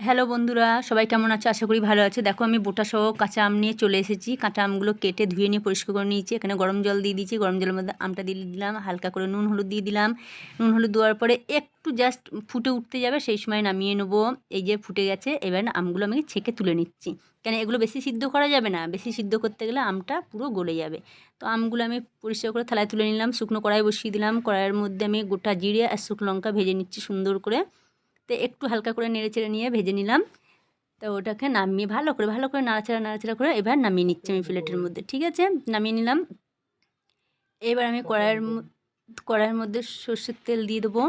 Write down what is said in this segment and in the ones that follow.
Hello বন্ধুরা, সবাই কেমন আছে? আশা করি ভালো আছে। দেখো, আমি বোটা সহ কাঁচা আম নিয়ে চলে এসেছি। কাঁচা আমগুলো কেটে ধুয়ে নিয়ে পরিষ্কার করে নিয়েছি। এখানে গরম জল দিয়ে দিয়েছি। গরম জলের মধ্যে আমটা দিয়ে দিলাম। হালকা করে নুন হলুদ দিয়ে দিলাম। নুন হলুদ দেওয়ার পরে একটু জাস্ট ফুটে উঠতে যাবে, সেই সময় নামিয়ে নেব। এই যে ফুটে গেছে, এবার আমগুলো আমি ছেঁকে তুলে নিচ্ছি। কেন, এগুলো বেশি সিদ্ধ করা যাবে না। বেশি সিদ্ধ করতে গেলে আমটা পুরো গলে যাবে। তো আমগুলো আমি পরিষ্কার করে থালায় তুলে নিলাম। শুকনো কড়াই বসিয়ে দিলাম। কড়াইয়ের মধ্যে আমি গোটা জিরে আর শুকনো লঙ্কা ভেজে নিচ্ছি সুন্দর করে। তো একটু হালকা করে নেড়ে চেড়ে নিয়ে ভেজে নিলাম। তো ওটাকে নামিয়ে ভালো করে ভালো করে নাড়াচাড়া নাড়াচাড়া করে এবার নামিয়ে নিচ্ছি আমি প্লেটের মধ্যে, ঠিক আছে? নামিয়ে নিলাম। এবার আমি কড়াইয়ের কড়াইয়ের মধ্যে সর্ষের তেল দিয়ে দেবো।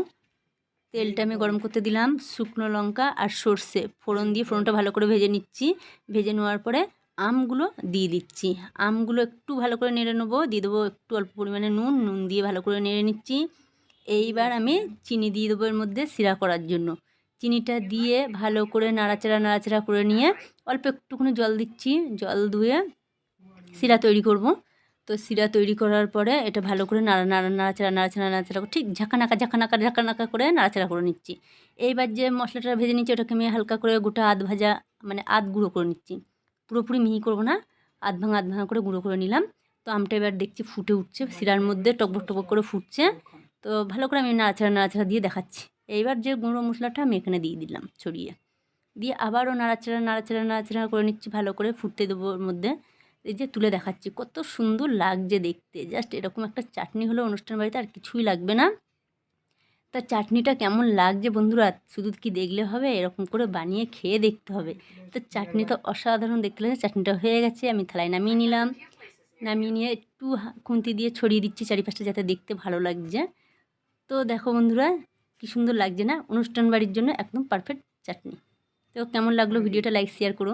তেলটা আমি গরম করতে দিলাম, শুকনো লঙ্কা আর সর্ষে ফোড়ন দিয়ে, ফোড়নটা ভালো করে ভেজে নিচ্ছি। ভেজে নেওয়ার পরে আমগুলো দিয়ে দিচ্ছি। আমগুলো একটু ভালো করে নেড়ে নেব, দিয়ে দেবো একটু অল্প পরিমাণে নুন নুন দিয়ে ভালো করে নেড়ে নিচ্ছি। এইবার আমি চিনি দিয়ে দেবো এর মধ্যে সিরা করার জন্য। চিনিটা দিয়ে ভালো করে নাড়াচাড়া নাড়াচাড়া করে নিয়ে অল্প একটুখানি জল দিচ্ছি। জল ধুয়ে শিরা তৈরি করব। তো শিরা তৈরি করার পরে এটা ভালো করে নাড়া নাড়া নাড়াচাড়া নাড়াচাড়া নাড়াচাড়া করে ঠিক ঝাঁকানাকা ঝাঁকানাকা ঝাঁকানাকা করে নাড়াচাড়া করে নিচ্ছি। এইবার যে মশলাটা ভেজে নিচ্ছি ওটাকে আমি হালকা করে গোটা আধ ভাজা মানে আধ গুঁড়ো করে নিচ্ছি। পুরোপুরি মিহি করব না আধ ভাঙা আধ ভাঙা করে গুঁড়ো করে নিলাম। তো আমটা এবার দেখছি ফুটে উঠছে শিরার মধ্যে টকবক টকবক করে ফুটছে। তো ভালো করে আমি নাড়াচাড়া নাড়াচাড়া দিয়ে দেখাচ্ছি। এইবার যে গুঁড়ো মশলাটা আমি এখানে দিয়ে দিলাম ছড়িয়ে। দিয়ে আবারও নাড়াচাড়া নাড়াচাড়া নাড়াচাড়া করে নিচ্ছি, ভালো করে ফুটতে দেবো ওর মধ্যে। এই যে তুলে দেখাচ্ছি, কত সুন্দর লাগছে দেখতে। জাস্ট এরকম একটা চাটনি হলো অনুষ্ঠান বাড়িতে আর কিছুই লাগবে না। তা চাটনিটা কেমন লাগছে বন্ধুরা? শুধু কি দেখলে হবে? এরকম করে বানিয়ে খেয়ে দেখতে হবে। তো চাটনি তো অসাধারণ দেখতে লাগে চাটনিটা হয়ে গেছে, আমি থালায় নামিয়ে নিলাম। নামিয়ে নিয়ে একটু খুন্তি দিয়ে ছড়িয়ে দিচ্ছি চারিপাশটা যাতে দেখতে ভালো লাগছে। তো দেখো বন্ধুরা কি সুন্দর লাগছে না? অনুষ্ঠান বাড়ির জন্য একদম পারফেক্ট চাটনি। তো কেমন লাগল? ভিডিওটা লাইক শেয়ার করো।